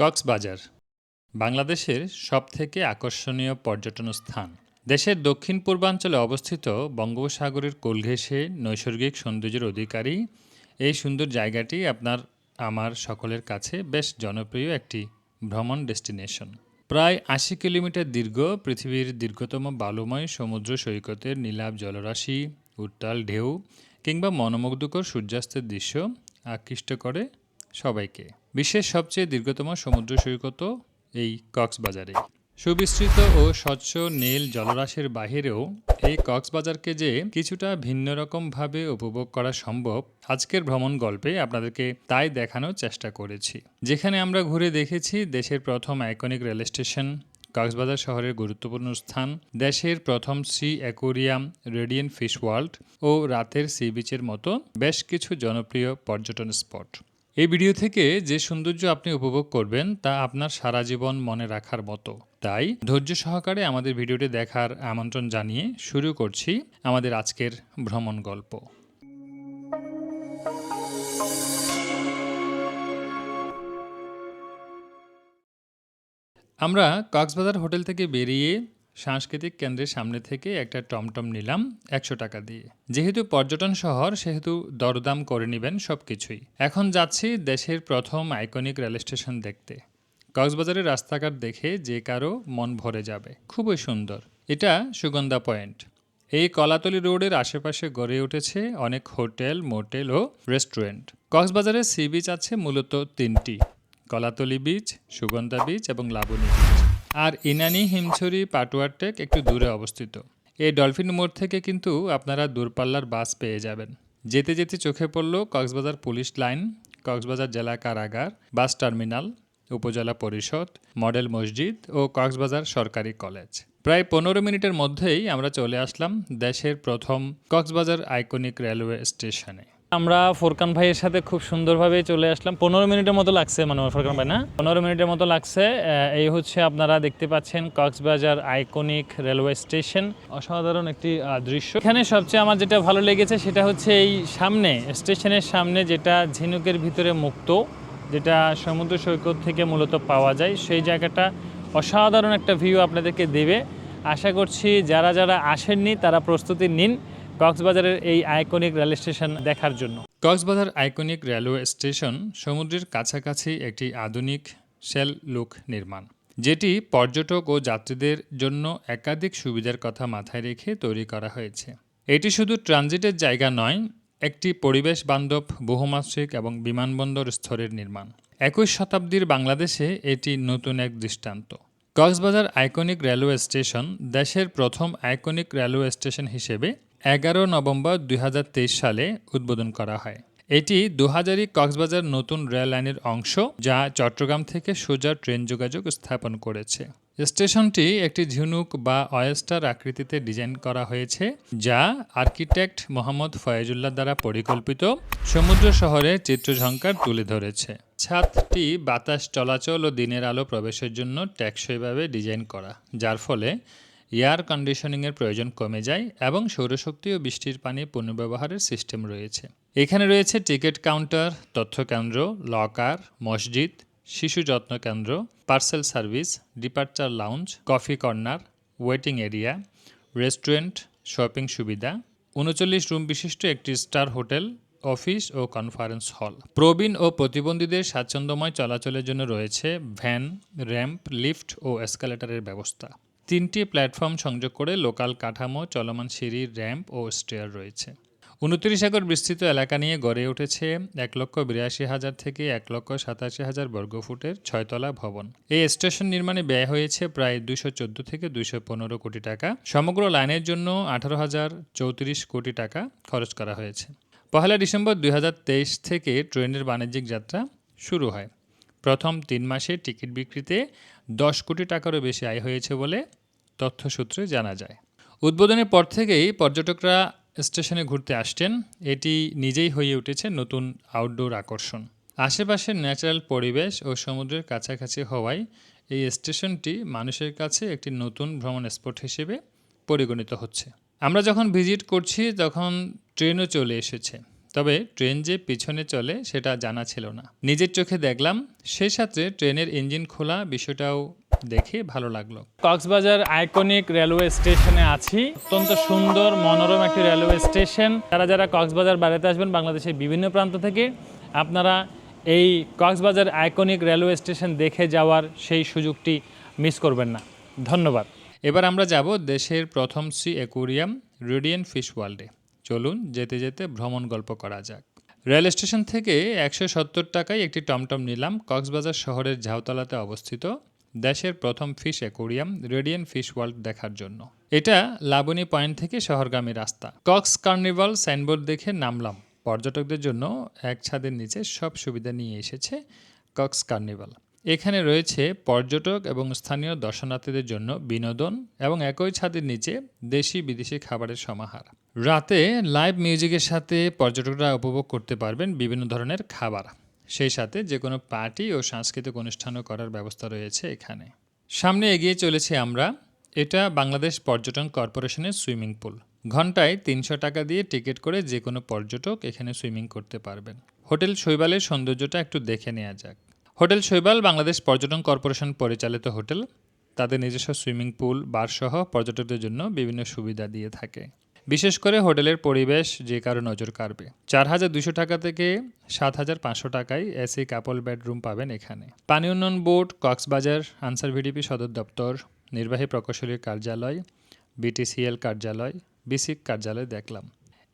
কক্সবাজার, বাংলাদেশের সবথেকে আকর্ষণীয় পর্যটন স্থান। দেশের দক্ষিণ পূর্বাঞ্চলে অবস্থিত বঙ্গোপসাগরের কোল ঘেঁষে নৈসর্গিক সৌন্দর্যের অধিকারী, এই সুন্দর জায়গাটি আপনার, আমার সকলের কাছে বেশ জনপ্রিয় একটি ভ্রমণ ডেস্টিনেশন। প্রায় আশি কিলোমিটার দীর্ঘ, পৃথিবীর দীর্ঘতম বালুময় সমুদ্র সৈকতের নীলাভ জলরাশি, উত্তাল ঢেউ কিংবা মনোমুগ্ধকর সূর্যাস্তের দৃশ্য আকৃষ্ট করে সবাইকে। বিশ্বের সবচেয়ে দীর্ঘতম সমুদ্র সৈকতও এই কক্সবাজারে। সুবিস্তৃত ও স্বচ্ছ নীল জলরাশির বাহিরেও এই কক্সবাজারকে যে কিছুটা ভিন্ন রকমভাবে উপভোগ করা সম্ভব, আজকের ভ্রমণ গল্পে আপনাদেরকে তাই দেখানোর চেষ্টা করেছি। যেখানে আমরা ঘুরে দেখেছি দেশের প্রথম আইকনিক রেল স্টেশন, কক্সবাজার শহরের গুরুত্বপূর্ণ স্থান, দেশের প্রথম sea aquarium radiant fish world ও রাতের সি বিচের মতো বেশ কিছু জনপ্রিয় পর্যটন স্পট। এই ভিডিও থেকে যে সৌন্দর্য আপনি উপভোগ করবেন তা আপনার সারা জীবন মনে রাখার মতো। তাই ধৈর্য সহকারে আমাদের ভিডিওটি দেখার আমন্ত্রণ জানিয়ে শুরু করছি আমাদের আজকের ভ্রমণ গল্প। আমরা কক্সবাজার হোটেল থেকে বেরিয়ে সাংস্কৃতিক কেন্দ্রের সামনে থেকে একটা টমটম নিলাম একশো টাকা দিয়ে। যেহেতু পর্যটন শহর, সেহেতু দরদাম করে নেবেন সব কিছুই এখন যাচ্ছি দেশের প্রথম আইকনিক রেল স্টেশন দেখতে। কক্সবাজারের রাস্তাঘাট দেখে যে কারও মন ভরে যাবে। খুবই সুন্দর। এটা সুগন্ধা পয়েন্ট। এই কলাতলি রোডের আশেপাশে গড়ে উঠেছে অনেক হোটেল, মোটেল ও রেস্টুরেন্ট। কক্সবাজারের সি বিচ আছে মূলত তিনটি। কলাতলি বিচ, সুগন্ধা বিচ এবং লাবণী বিচ। আর ইনানি হিমছড়ি পাটুয়ার টেক একটু দূরে অবস্থিত। এই ডলফিন মোড় থেকে কিন্তু আপনারা দূরপাল্লার বাস পেয়ে যাবেন। যেতে যেতে চোখে পড়ল কক্সবাজার পুলিশ লাইন, কক্সবাজার জেলা কারাগার, বাস টার্মিনাল, উপজেলা পরিষদ, মডেল মসজিদ ও কক্সবাজার সরকারি কলেজ। প্রায় পনেরো মিনিটের মধ্যেই আমরা চলে আসলাম দেশের প্রথম কক্সবাজার আইকনিক রেলওয়ে স্টেশনে। আমরা ফোরকান ভাইয়ের সাথে খুব সুন্দরভাবে চলে আসলাম। পনেরো মিনিটের মতো লাগছে মানে ফোরকান ভাই, না? পনেরো মিনিটের মতো লাগছে। এই হচ্ছে আপনারা দেখতে পাচ্ছেন কক্সবাজার আইকনিক রেলওয়ে স্টেশন। অসাধারণ একটি দৃশ্য। এখানে সবচেয়ে আমার যেটা ভালো লেগেছে সেটা হচ্ছে এই সামনে, স্টেশনের সামনে যেটা ঝিনুকের ভিতরে মুক্ত, যেটা সমুদ্র সৈকত থেকে মূলত পাওয়া যায়, সেই জায়গাটা অসাধারণ একটা ভিউ আপনাদেরকে দেবে। আশা করছি যারা যারা আসেননি তারা প্রস্তুতি নিন। কক্সবাজারের এই আইকনিক রেল স্টেশন দেখার জন্য। কক্সবাজার আইকনিক রেলওয়ে স্টেশন সমুদ্রের কাছাকাছি একটি আধুনিক শেল লুক নির্মাণ, যেটি পর্যটক ও যাত্রীদের জন্য একাধিক সুবিধার কথা মাথায় রেখে তৈরি করা হয়েছে। এটি শুধু ট্রানজিটের জায়গা নয়, একটি পরিবেশ বান্ধব, বহুমাত্রিক এবং বিমানবন্দর স্তরের নির্মাণ। একুশ শতাব্দীর বাংলাদেশে এটি নতুন এক দৃষ্টান্ত। কক্সবাজার আইকনিক রেলওয়ে স্টেশন দেশের প্রথম আইকনিক রেলওয়ে স্টেশন হিসেবে এগারো নভেম্বর দু হাজার তেইশ সালে উদ্বোধন করা হয়। এটি দুহাজারি কক্সবাজার নতুন রেল লাইনের অংশ, যা চট্টগ্রাম থেকে সোজা ট্রেন যোগাযোগ স্থাপন করেছে। স্টেশনটি একটি ঝিনুক বা অয়েস্টার আকৃতিতে ডিজাইন করা হয়েছে, যা আর্কিটেক্ট মোহাম্মদ ফয়েজুল্লাহ দ্বারা পরিকল্পিত সমুদ্র শহরে চিত্রঝঙ্কার তুলে ধরেছে। ছাদটি বাতাস চলাচল ও দিনের আলো প্রবেশের জন্য টেকসইভাবে ডিজাইন করা, যার ফলে এয়ার কন্ডিশনিংয়ের প্রয়োজন কমে যায় এবং সৌরশক্তি ও বৃষ্টির পানি পুনর্ব্যবহারের সিস্টেম রয়েছে। এখানে রয়েছে টিকিট কাউন্টার, তথ্য কেন্দ্র, লকার, মসজিদ, শিশু যত্ন কেন্দ্র, parcel service, departure lounge, coffee corner, waiting area, restaurant, shopping সুবিধা, উনচল্লিশ রুম বিশিষ্ট একটি স্টার হোটেল, অফিস ও কনফারেন্স হল। প্রবীণ ও প্রতিবন্ধীদের স্বাচ্ছন্দ্যময় চলাচলের জন্য রয়েছে ভ্যান, র্যাম্প, লিফট ও এসকালেটরের ব্যবস্থা। তিনটি প্ল্যাটফর্ম সংযোগ করে লোকাল কাঠামো, চলমান সিঁড়ি র্যাম্প ও স্টেয়ার রয়েছে। উনত্রিশ একর বিস্তৃত এলাকা নিয়ে গড়ে উঠেছে এক লক্ষ বিরাশি হাজার থেকে এক লক্ষ সাতাশি হাজার বর্গফুটের ছয়তলা ভবন। এই স্টেশন নির্মাণে ব্যয় হয়েছে প্রায় দুশো চোদ্দ থেকে দুশো পনেরো কোটি টাকা। সমগ্র লাইনের জন্য আঠারো হাজার চৌত্রিশ কোটি টাকা খরচ করা হয়েছে। পহেলা ডিসেম্বর দুই হাজার তেইশ থেকে ট্রেনের বাণিজ্যিক যাত্রা শুরু হয়। প্রথম তিন মাসে টিকিট বিক্রিতে দশ কোটি টাকারও বেশি আয় হয়েছে বলে তথ্যসূত্রে জানা যায়। উদ্বোধনের পর থেকেই পর্যটকরা স্টেশনে ঘুরতে আসছেন। এটি নিজেই হয়ে উঠেছে নতুন আউটডোর আকর্ষণ। আশেপাশের ন্যাচারাল পরিবেশ ও সমুদ্রের কাছাকাছি হওয়ায় এই স্টেশনটি মানুষের কাছে একটি নতুন ভ্রমণ স্পট হিসেবে পরিগণিত হচ্ছে। আমরা যখন ভিজিট করছি, তখন ট্রেনও চলে এসেছে। তবে ট্রেন যে পিছনে চলে, সেটা জানা ছিল না। নিজের চোখে দেখলাম সেই সাথে ট্রেনের ইঞ্জিন খোলা বিষয়টাও দেখে ভালো লাগল। কক্সবাজার আইকনিক রেলওয়ে স্টেশনে আছি। অত্যন্ত সুন্দর মনোরম একটি রেলওয়ে স্টেশন। যারা যারা কক্সবাজার বেড়াতে আসবেন বাংলাদেশের বিভিন্ন প্রান্ত থেকে আপনারা এই কক্সবাজার আইকনিক রেলওয়ে স্টেশন দেখে যাওয়ার সেই সুযোগটি মিস করবেন না। ধন্যবাদ। এবার আমরা যাব দেশের প্রথম সি অ্যাকোরিয়াম রেডিয়েন্ট ফিশ ওয়ার্ল্ডে। চলুন যেতে যেতে ভ্রমণ গল্প করা যাক। রেল স্টেশন থেকে একশো সত্তর টাকায় একটি টমটম নিলাম কক্সবাজার শহরের ঝাউতলাতে অবস্থিত। দেশের প্রথম fish aquarium, radiant fish world দেখার জন্য। এটা লাবণী পয়েন্ট থেকে শহরগামী রাস্তা। কক্স কার্নিভাল সাইনবোর্ড দেখে নামলাম। পর্যটকদের জন্য এক ছাদের নিচে সব সুবিধা নিয়ে এসেছে কক্স কার্নিভাল। এখানে রয়েছে পর্যটক এবং স্থানীয় দর্শনার্থীদের জন্য বিনোদন এবং একই ছাদের নিচে দেশি বিদেশি খাবারের সমাহার। রাতে লাইভ মিউজিকের সাথে পর্যটকরা উপভোগ করতে পারবেন বিভিন্ন ধরনের খাবার। সেই সাথে যে কোনো পার্টি ও সাংস্কৃতিক অনুষ্ঠানও করার ব্যবস্থা রয়েছে এখানে। সামনে এগিয়ে চলেছি আমরা। এটা বাংলাদেশ পর্যটন কর্পোরেশনের সুইমিং পুল। ঘন্টায় তিনশো টাকা দিয়ে টিকিট করে যে কোনো পর্যটক এখানে সুইমিং করতে পারবেন। হোটেল শৈবালের সৌন্দর্যটা একটু দেখে নেওয়া যাক। হোটেল শৈবাল বাংলাদেশ পর্যটন কর্পোরেশন পরিচালিত হোটেল। তাদের নিজস্ব সুইমিং পুল বারসহ পর্যটকদের জন্য বিভিন্ন সুবিধা দিয়ে থাকে। বিশেষ করে হোটেলের পরিবেশ যে কারও নজর কাড়বে। চার হাজার দুশো টাকা থেকে সাত হাজার পাঁচশো টাকায় এসি কাপল বেডরুম পাবেন এখানে। পানি উন্নয়ন বোর্ড, কক্সবাজার, আনসার ভিডিপি সদর দপ্তর, নির্বাহী প্রকৌশলীর কার্যালয়, বিটিসিএল কার্যালয়, বিসিক কার্যালয় দেখলাম।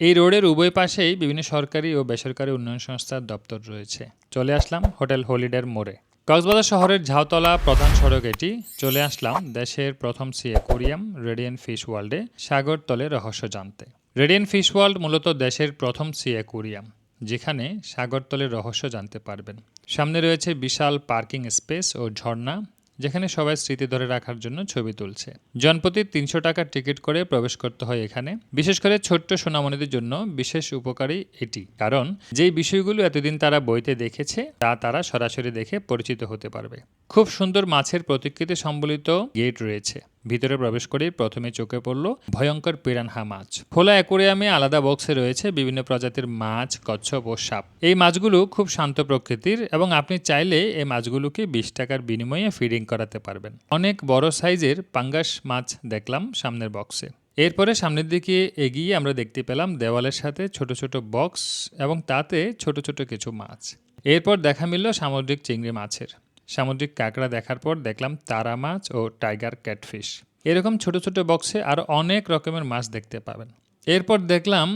এই রোডের উভয় পাশেই বিভিন্ন সরকারি ও বেসরকারি উন্নয়ন সংস্থার দপ্তর রয়েছে। চলে আসলাম হোটেল হলিডের মোড়ে। কক্সবাজার শহরের ঝাউতলা প্রধান সড়ক এটি। চলে আসলাম দেশের প্রথম সি অ্যাকোরিয়াম রেডিয়ান ফিশ ওয়ার্ল্ডে সাগর তলে রহস্য জানতে। রেডিয়ান ফিশ ওয়ার্ল্ড মূলত দেশের প্রথম সি অ্যাকোরিয়াম, যেখানে সাগরতলের রহস্য জানতে পারবেন। সামনে রয়েছে বিশাল পার্কিং স্পেস ও ঝর্ণা। যেখানে সবাই স্মৃতি ধরে রাখার জন্য ছবি তুলছে। জনপ্রতি তিনশো টাকার টিকিট করে প্রবেশ করতে হয় এখানে। বিশেষ করে ছোট্ট সোনামণিদের জন্য বিশেষ উপকারী এটি। কারণ যেই বিষয়গুলো এতদিন তারা বইতে দেখেছে, তা তারা সরাসরি দেখে পরিচিত হতে পারবে। খুব সুন্দর মাছের প্রতিকৃতি সম্বলিত গেট রয়েছে। ভিতরে প্রবেশ করেই প্রথমে চোখে পড়ল ভয়ঙ্কর পিরানহা মাছ। খোলা অ্যাকোরিয়ামে আলাদা বক্সে রয়েছে বিভিন্ন প্রজাতির মাছ, কচ্ছপ ও সাপ। এই মাছগুলো খুব শান্ত প্রকৃতির এবং আপনি চাইলে এই মাছগুলোকে বিশ টাকার বিনিময়ে ফিডিং করাতে পারবেন। অনেক বড় সাইজের পাঙ্গাস মাছ দেখলাম সামনের বক্সে। এরপরে সামনের দিকে এগিয়ে আমরা দেখতে পেলাম দেওয়ালের সাথে ছোট ছোট বক্স এবং তাতে ছোট ছোট কিছু মাছ। এরপর দেখা মিলল সামুদ্রিক চিংড়ি মাছের। সামুদ্রিক কাঁকড়া দেখার পর দেখলাম তারা মাছ ও টাইগার ক্যাটফিশ। এরকম ছোট ছোট বক্সে আরও অনেক রকমের মাছ দেখতে পাবেন। এরপর দেখলাম,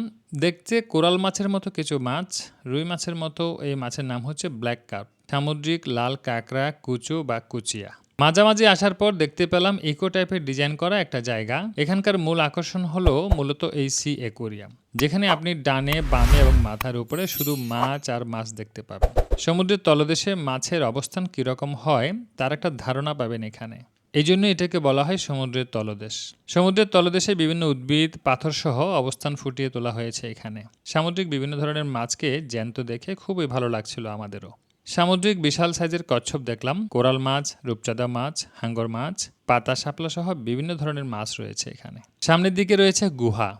দেখতে কোরাল মাছের মতো কিছু মাছ, রুই মাছের মতো এই মাছের নাম হচ্ছে ব্ল্যাক কার্প, সামুদ্রিক লাল কাঁকড়া, কুচু বা কুচিয়া। মাঝামাঝি আসার পর দেখতে পেলাম ইকো টাইপের ডিজাইন করা একটা জায়গা। এখানকার মূল আকর্ষণ হলো মূলত এই সি অ্যাকোরিয়াম যেখানে আপনি ডানে, বামে এবং মাথার উপরে শুধু মাছ আর মাছ দেখতে পাবেন। সমুদ্রের তলদেশে মাছের অবস্থান কীরকম হয়, তার একটা ধারণা পাবেন এখানে। এই জন্য এটাকে বলা হয় সমুদ্রের তলদেশ। সমুদ্রের তলদেশে বিভিন্ন উদ্ভিদ পাথর সহ অবস্থান ফুটিয়ে তোলা হয়েছে এখানে। সামুদ্রিক বিভিন্ন ধরনের মাছকে জ্যান্ত দেখে খুবই ভালো লাগছিল আমাদেরও। সামুদ্রিক বিশাল সাইজের কচ্ছপ দেখলাম। কোরাল মাছ, রূপচাঁদা মাছ, হাঙ্গর মাছ, পাতা শাপলা সহ বিভিন্ন ধরনের মাছ রয়েছে এখানে। সামনের দিকে রয়েছে গুহা।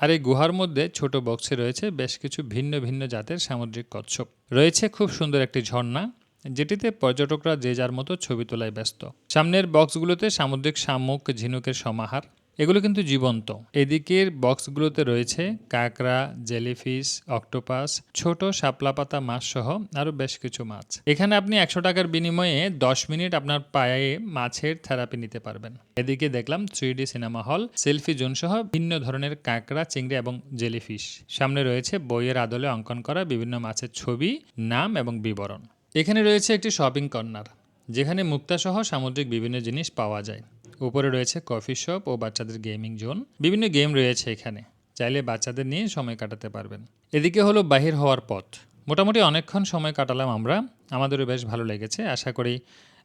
আর এই গুহার মধ্যে ছোট বক্সে রয়েছে বেশ কিছু ভিন্ন ভিন্ন জাতের সামুদ্রিক কচ্ছপ। রয়েছে খুব সুন্দর একটি ঝর্ণা, যেটিতে পর্যটকরা যে যার মতো ছবি তোলায় ব্যস্ত। সামনের বক্সগুলোতে সামুদ্রিক শামুক, ঝিনুকের সমাহার এগুলো কিন্তু জীবন্ত। এদিকের বক্সগুলোতে রয়েছে কাঁকড়া, জেলিফিশ, অক্টোপাস, ছোট শাপলা পাতা মাছ সহ আরও বেশ কিছু মাছ। এখানে আপনি একশো টাকার বিনিময়ে দশ মিনিট আপনার পায়ে মাছের থেরাপি নিতে পারবেন। এদিকে দেখলাম three cinema hall, selfie zone সহ ভিন্ন ধরনের কাঁকড়া, চিংড়ি এবং জেলিফিশ। সামনে রয়েছে বইয়ের আদলে অঙ্কন করা বিভিন্ন মাছের ছবি, নাম এবং বিবরণ। এখানে রয়েছে একটি শপিং কর্নার, যেখানে মুক্তাসহ সামুদ্রিক বিভিন্ন জিনিস পাওয়া যায়। উপরে রয়েছে কফি শপ ও বাচ্চাদের গেমিং জোন। বিভিন্ন গেম রয়েছে এখানে। চাইলে বাচ্চাদের নিয়ে সময় কাটাতে পারবেন। এদিকে হলো বাহির হওয়ার পথ। মোটামুটি অনেকক্ষণ সময় কাটালাম আমরা। আমাদেরও বেশ ভালো লেগেছে। আশা করি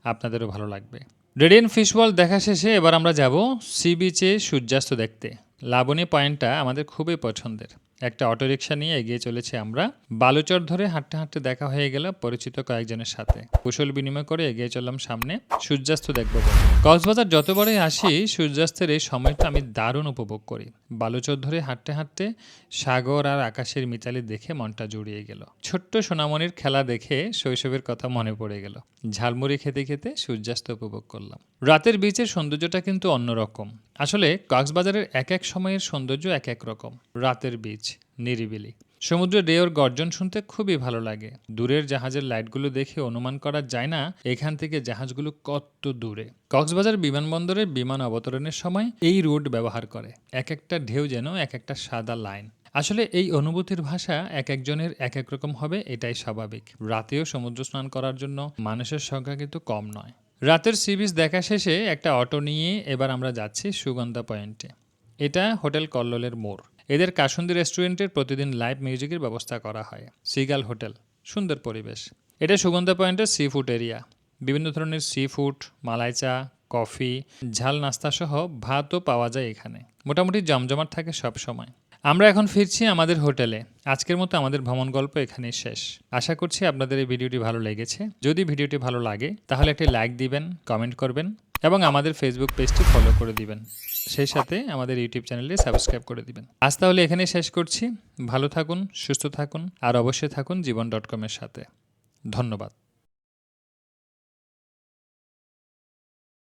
আপনাদেরও ভালো লাগবে। রেডিয়ান ফিশ ওয়ার্ল্ড দেখা শেষে এবার আমরা যাব সি বিচে সূর্যাস্ত দেখতে। লাবণী পয়েন্টটা আমাদের খুবই পছন্দের। একটা অটোরিকশা নিয়ে এগিয়ে চলেছি আমরা। বালুচর ধরে হাঁটতে হাঁটতে দেখা হয়ে গেল পরিচিত কয়েকজনের সাথে। কুশল বিনিময় করে এগিয়ে চললাম সামনে। সূর্যাস্ত দেখব। কক্সবাজার যতবারই আসি, সূর্যাস্তের এই সময়টা আমি দারুণ উপভোগ করি। বালুচর ধরে হাঁটতে হাঁটতে সাগর আর আকাশের মিতালি দেখে মনটা জুড়িয়ে গেল। ছোট্ট সোনামণির খেলা দেখে শৈশবের কথা মনে পড়ে গেল। ঝালমুড়ি খেতে খেতে সূর্যাস্ত উপভোগ করলাম। রাতের বিচের সৌন্দর্যটা কিন্তু অন্যরকম। আসলে কক্সবাজারের এক এক সময়ের সৌন্দর্য এক এক রকম। রাতের বিচ, নিরিবিলি। সমুদ্রের ঢেউর গর্জন শুনতে খুবই ভালো লাগে। দূরের জাহাজের লাইটগুলো দেখে অনুমান করা যায় না, এখান থেকে জাহাজগুলো কত দূরে। কক্সবাজার বিমানবন্দরে বিমান অবতরণের সময় এই রুট ব্যবহার করে। এক একটা ঢেউ যেন এক একটা সাদা লাইন। আসলে এই অনুভূতির ভাষা এক একজনের এক এক রকম হবে, এটাই স্বাভাবিক। রাতেও সমুদ্র স্নান করার জন্য মানুষের সংখ্যা কিন্তু কম নয়। রাতের সি বিচ দেখা শেষে একটা অটো নিয়ে এবার আমরা যাচ্ছি সুগন্ধা পয়েন্টে। এটা হোটেল কল্লোলের মোড়। এদের কাসুন্দি রেস্টুরেন্টের প্রতিদিন লাইভ মিউজিকের ব্যবস্থা করা হয়। সিগাল হোটেল, সুন্দর পরিবেশ। এটা সুগন্ধা পয়েন্টের সি ফুড এরিয়া। বিভিন্ন ধরনের সি ফুড, মালাই চা, কফি, ঝাল নাস্তা সহ ভাতও পাওয়া যায় এখানে। মোটামুটি জমজমাট থাকে সব সময়। আমরা এখন ফিরছি আমাদের হোটেলে। আজকের মতো আমাদের ভ্রমণ গল্প এখানেই শেষ। আশা করছি আপনাদের এই ভিডিওটি ভালো লেগেছে। যদি ভিডিওটি ভালো লাগে, তাহলে একটি লাইক দিবেন কমেন্ট করবেন এবং আমাদের ফেসবুক পেজটি ফলো করে দিবেন। সেই সাথে আমাদের ইউটিউব চ্যানেলটি সাবস্ক্রাইব করে দিবেন। আজ তাহলে এখানেই শেষ করছি। ভালো থাকুন, সুস্থ থাকুন, আর অবশ্যই থাকুন জীবন ডট কমের সাথে। ধন্যবাদ।